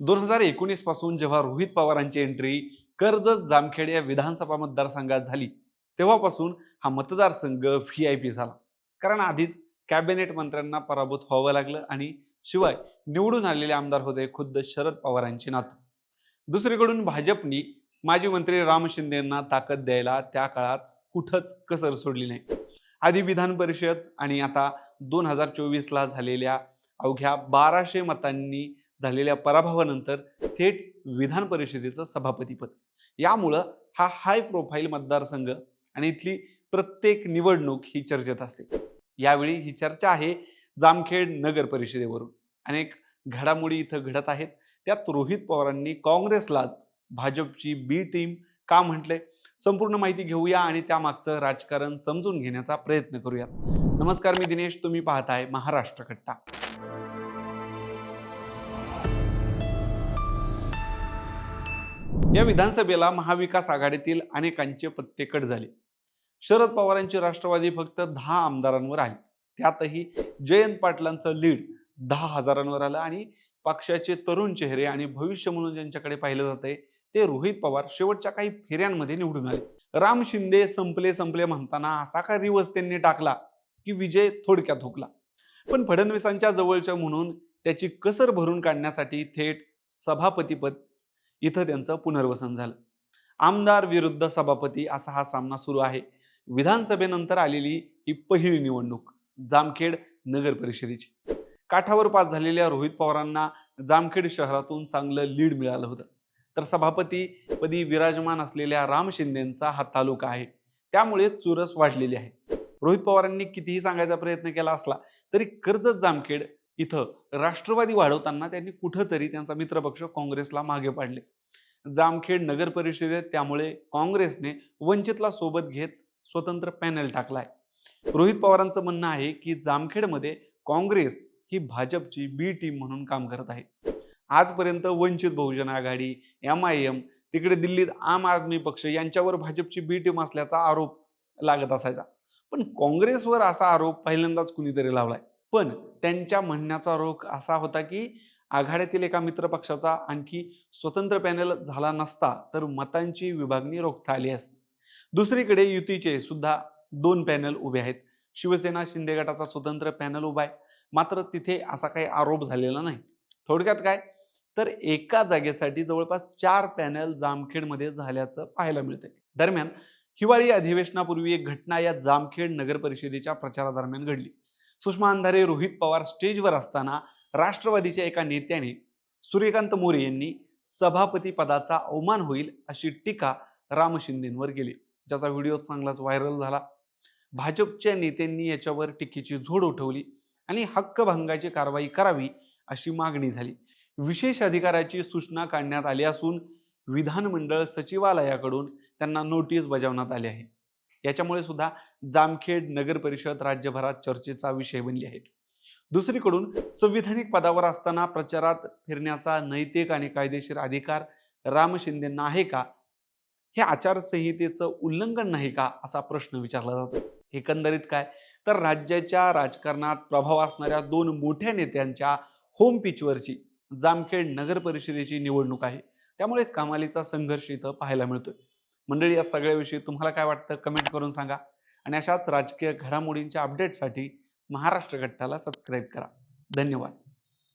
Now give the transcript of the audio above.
दोन हजार एकोणीसपासून जेव्हा रोहित पवारांची एंट्री कर्जत जामखेड या विधानसभा मतदारसंघात झाली तेव्हापासून हा मतदारसंघ व्ही आय पी झाला. कारण आधीच कॅबिनेट मंत्र्यांना पराभूत व्हावं लागलं आणि शिवाय निवडून आलेले आमदार होते खुद्द शरद पवारांची नातू. दुसरीकडून भाजपनी माजी मंत्री राम शिंदेंना ताकद द्यायला त्या काळात कुठंच कसर सोडली नाही. आधी विधान परिषद आणि आता दोन हजार चोवीसला झालेल्या अवघ्या बाराशे मतांनी झालेल्या पराभवानंतर थेट विधान परिषदेचं सभापतीपद यामुळं हा हाय प्रोफाईल मतदारसंघ आणि इथली प्रत्येक निवडणूक ही चर्चेत असते. यावेळी ही चर्चा आहे जामखेड नगर परिषदेवरून. अनेक घडामोडी इथं घडत आहेत. त्यात रोहित पवारांनी काँग्रेसलाच भाजपची बी टीम का म्हटले? संपूर्ण माहिती घेऊया आणि त्यामागचं राजकारण समजून घेण्याचा प्रयत्न करूयात. नमस्कार मी दिनेश तुम्ही पाहताय महाराष्ट्र कट्टा. या विधानसभेला महाविकास आघाडीतील अनेकांचे पत्ते कट झाले. शरद पवारांची राष्ट्रवादी फक्त दहा आमदारांवर आली त्यातही जयंत पाटलांचं लीड दहा हजारांवर आलं आणि पक्षाचे तरुण चेहरे आणि भविष्य म्हणून ज्यांच्याकडे पाहिलं जातंय ते रोहित पवार शेवटच्या काही फेऱ्यांमध्ये निवडून आले. राम शिंदे संपले संपले म्हणताना असा का रिवस त्यांनी टाकला की विजय थोडक्यात हुकला? पण फडणवीसांच्या जवळच्या म्हणून त्याची कसर भरून काढण्यासाठी थेट सभापतीपद इथं त्यांचं पुनर्वसन झालं. आमदार विरुद्ध सभापती असा हा सामना सुरू आहे. विधानसभेनंतर आलेली ही पहिली निवडणूक जामखेड नगर परिषदेची. काठावर पास झालेल्या रोहित पवारांना जामखेड शहरातून चांगलं लीड मिळालं होतं. तर सभापती पदी विराजमान असलेल्या राम शिंदेंचा हा तालुका आहे. त्यामुळे चुरस वाढलेली आहे. रोहित पवारांनी कितीही सांगायचा प्रयत्न केला असला तरी कर्जत जामखेड इथं राष्ट्रवादी वाढवताना त्यांनी कुठंतरी त्यांचा मित्रपक्ष काँग्रेसला मागे पाडले. जामखेड नगर परिषदेत त्यामुळे काँग्रेसने वंचितला सोबत घेत स्वतंत्र पॅनल टाकलाय. रोहित पवारांचं म्हणणं आहे की जामखेडमध्ये काँग्रेस ही भाजपची बी टीम म्हणून काम करत आहे. आजपर्यंत Vanchit Bahujan Aghadi M I M तिकडे दिल्लीत आम आदमी पक्ष यांच्यावर भाजपची बी टीम असल्याचा आरोप लागत असायचा. पण काँग्रेसवर असा आरोप पहिल्यांदाच कुणीतरी लावलाय. पण त्यांच्या म्हणण्याचा रोख असा होता की आघाड्यातील एका मित्रपक्षाचा आणखी स्वतंत्र पॅनल झाला नसता तर मतांची विभागणी रोखता आली असती. दुसरीकडे युतीचे सुद्धा दोन पॅनल उभे आहेत. शिवसेना शिंदे गटाचा स्वतंत्र पॅनल उभा आहे. मात्र तिथे असा काही आरोप झालेला नाही. थोडक्यात काय? तर एका जागेसाठी जवळपास चार पॅनल जामखेडमध्ये झाल्याचं पाहायला मिळतंय. दरम्यान हिवाळी अधिवेशनापूर्वी एक घटना या जामखेड नगर परिषदेच्या प्रचारादरम्यान घडली. सुषमा अंधारे रोहित पवार स्टेजवर असताना राष्ट्रवादीच्या एका नेत्याने सूर्यकांत मोरे यांनी सभापती पदाचा अवमान होईल अशी टीका राम शिंदेंवर केली. ज्याचा व्हिडिओ चांगलाच व्हायरल झाला. भाजपच्या नेत्यांनी याच्यावर टीकेची झोड उठवली आणि हक्कभंगाची कारवाई करावी अशी मागणी झाली. विशेष अधिकाराची सूचना काढण्यात आली असून विधानमंडळ सचिवालयाकडून त्यांना नोटीस बजावण्यात आली आहे. याच्यामुळे सुद्धा जामखेड नगर परिषद राज्यभरात चर्चेचा विषय बनली आहे. दुसरीकडून संविधानिक पदावर असताना प्रचारात फिरण्याचा नैतिक आणि कायदेशीर अधिकार राम शिंदेंना आहे का? हे आचारसंहितेचं उल्लंघन नाही का? असा प्रश्न विचारला जातो. एकंदरीत काय? तर राज्याच्या राजकारणात प्रभाव असणाऱ्या दोन मोठ्या नेत्यांच्या होम पिचवरची जामखेड नगर परिषदेची निवडणूक आहे. त्यामुळे कमालीचा संघर्ष इथं पाहायला मिळतोय. मंडळी या सगळ्याविषयी तुम्हाला काय वाटतं? कमेंट करून सांगा. आणि अशाच राजकीय घडामोडींच्या अपडेटसाठी महाराष्ट्र गट्टाला सबस्क्राईब करा. धन्यवाद.